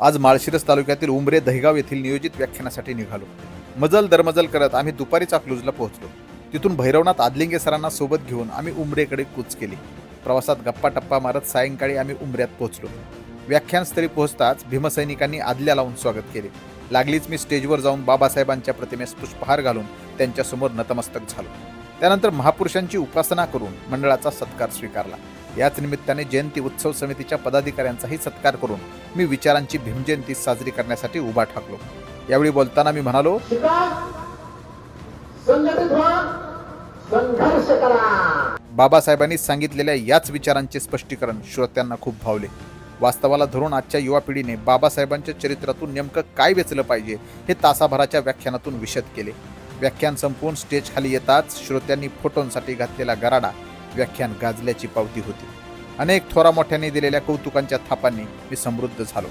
आज माळशिरस तालुक्यातील उमरे दहिगाव येथील नियोजित व्याख्यानासाठी निघालो. मजल दरमजल करत आम्ही दुपारी चाकलूजला पोहोचलो. तिथून भैरवनाथ आदलिंगे सरांना सोबत घेऊन आम्ही उमरेकडे कूच केली. प्रवासात गप्पा टप्पा मारत सायंकाळी आम्ही उमऱ्यात पोहोचलो. व्याख्यानस्थळी पोहोचताच भीमसैनिकांनी आदल्या लावून स्वागत केले. लागलीच मी स्टेजवर जाऊन बाबासाहेबांच्या प्रतिमेस पुष्पहार घालून त्यांच्यासमोर नतमस्तक झालो. त्यानंतर महापुरुषांची उपासना करून मंडळाचा सत्कार स्वीकारला. याच निमित्ताने जयंती उत्सव समितीच्या पदाधिकाऱ्यांचाही सत्कार करून मी विचारांची भीमजयंती साजरी करण्यासाठी उभा ठाकलो. यावेळी बोलताना मी म्हणालो बाबासाहेबांनी सांगितलेल्या याच विचारांचे स्पष्टीकरण श्रोत्यांना खूप भावले. वास्तवाला धरून आजच्या युवा पिढीने बाबासाहेबांच्या चरित्रातून नेमकं काय वेचलं पाहिजे हे तासाभराच्या व्याख्यानातून विशद केले. व्याख्यान संपवून स्टेज खाली येताच श्रोत्यांनी फोटोंसाठी घातलेला गराडा व्याख्यान गाजल्याची पावती होती. अनेक थोरा मोठ्यांनी दिलेल्या कौतुकांच्या थापांनी मी समृद्ध झालो.